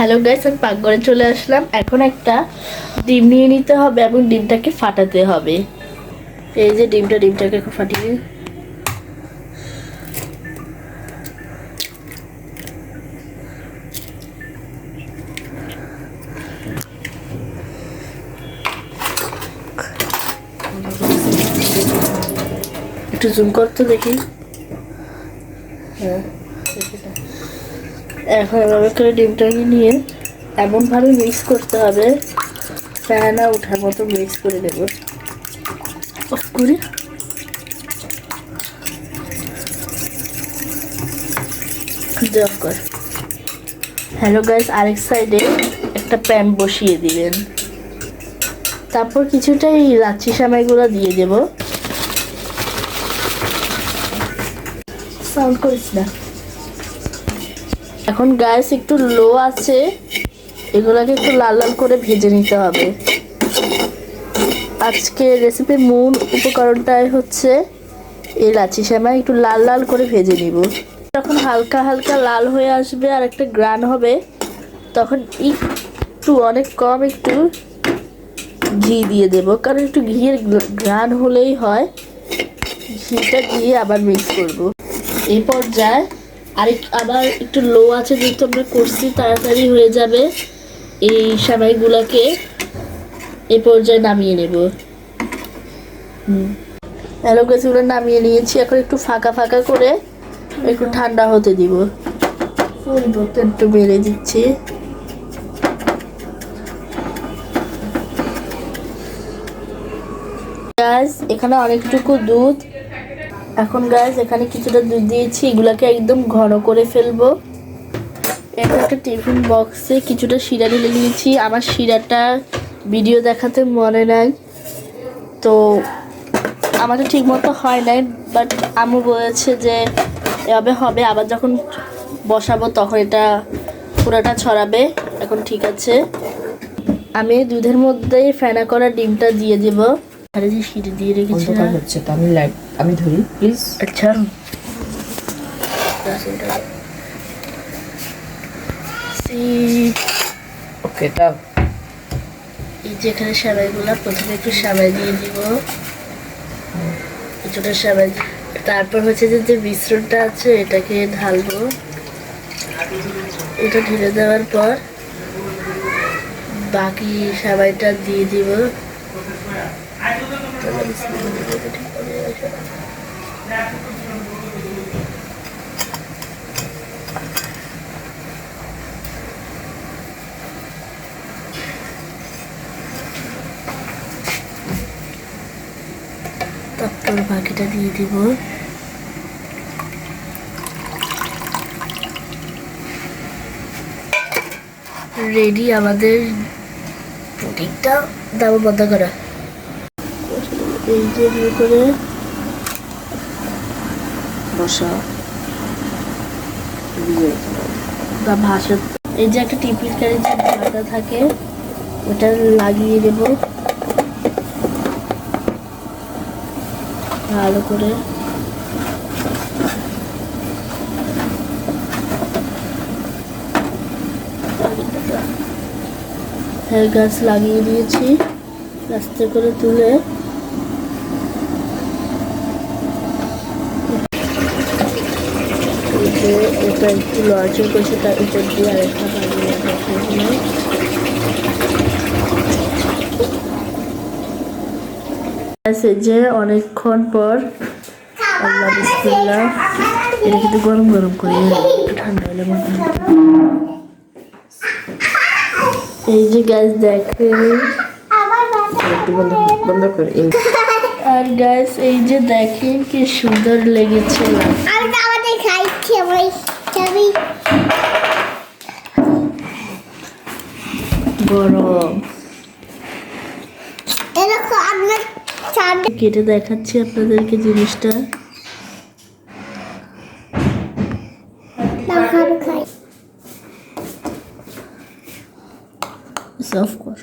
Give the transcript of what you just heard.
Hello guys আমি পাকঘরে চলে আসলাম এখন একটা ডিম নিয়ে নিতে হবে এবং ডিমটাকে ফাটাতে হবে এই যে ডিমটা, ডিমটাকে এখন ফাটিয়ে। একটু জুম করতে দেখি হ্যাঁ। এখন এভাবে করে ডিমটাকে নিয়ে এমনভাবে মিক্স করতে হবে ফ্যানা ওঠার মতো মিক্স করে দেব। অফ করে। অফ কর। হ্যালো গাইস আরেক সাইডে একটা প্যান বসিয়ে দিবেন। তারপর কিছুটা এই লাচ্ছি সামাইগুলো দিয়ে দেব। সাউন্ড করিস না। এখন গ্যাস একটু লো আছে। এগুলোকে একটু লাল লাল করে ভেজে নিতে হবে। আজকে রেসিপির মূল উপকরণটাই হচ্ছে এলাচি লাচি সেমাই, একটু লাল লাল করে ভেজে নিব। যখন হালকা হালকা লাল হয়ে আসবে আর একটা গ্রান হবে, তখন একটু অনেক কম একটু ঘি দিয়ে দেব। কারণ একটু ঘিয়ের গ্রান হলেই হয়। ঘিটা দিয়ে আবার মিক্স করব। এই পর্যায়ে আরেক, আবার একটু লো আছে যেহেতু আমরা করছি, তাড়াতাড়ি হয়ে যাবে। এই সামাইগুলোকে এ পর্যায়ে নামিয়ে নেব। হ্যালো গাছগুলো নামিয়ে নিয়েছি। এখন একটু ফাঁকা ফাঁকা করে একটু ঠান্ডা হতে দিব। একটু বেড়ে দিচ্ছি। এখানে অনেকটুকু দুধ। এখন গাছ এখানে কিছুটা দুধ দিয়েছি, এগুলাকে একদম ঘন করে ফেলব। এটা একটা টিফিন বক্সে কিছুটা শিরা ঢেলে নিয়েছি। আমার শিরাটা ভিডিও দেখাতে মনে নাই। তো আমাদের ঠিক মতো হয় নাই বাট আম্মু বলেছে যে এভাবে হবে, আবার যখন বসাবো তখন এটা পুরোটা ছড়াবে। এখন ঠিক আছে। আমি দুধের মধ্যেই ফেনা করা ডিমটা দিয়ে দেবো। আরে যে দিয়ে রেখেছি অন্ধকার হচ্ছে তো আমি লাইট আমি ধরি প্লিজ আচ্ছা। সি- ওকে এই যে এখানে সাবাইগুলো প্রথমে একটু সাবাই দিয়ে দিব। কিছুটা সাবাই তারপর হচ্ছে যে যে মিশ্রণটা আছে এটাকে ঢালবো। এটা ঢেলে দেওয়ার পর বাকি সাবাইটা দিয়ে দিব। তারপর বাকিটা দিয়ে দিব। রেডি আমাদের পুডিংটা দাম বন্ধ করা। এই যে করে বসা। বা ভাসা এই যে একটা টিফিন কারি যে ঢাকা থাকে, ওটা লাগিয়ে দেব। ভালো করে। হ্যাঁ গাছ লাগিয়ে দিয়েছি। আস্তে করে তুলে এটা একটু লড়চড় করছে, তার উপর দিয়ে আরেকটা বানিয়ে রাখা যে অনেকক্ষণ পর আল্লাহ বিসমিল্লাহ, এটা কিন্তু গরম গরম করে ঠান্ডা হলে এই যে গ্যাস দেখে একটু বন্ধ করে আর গ্যাস এই যে দেখেন কি সুন্দর লেগেছে। আমরা যাবি গরম কেটে দেখাচ্ছি আপনাদেরকে জিনিসটা। সাফ কর।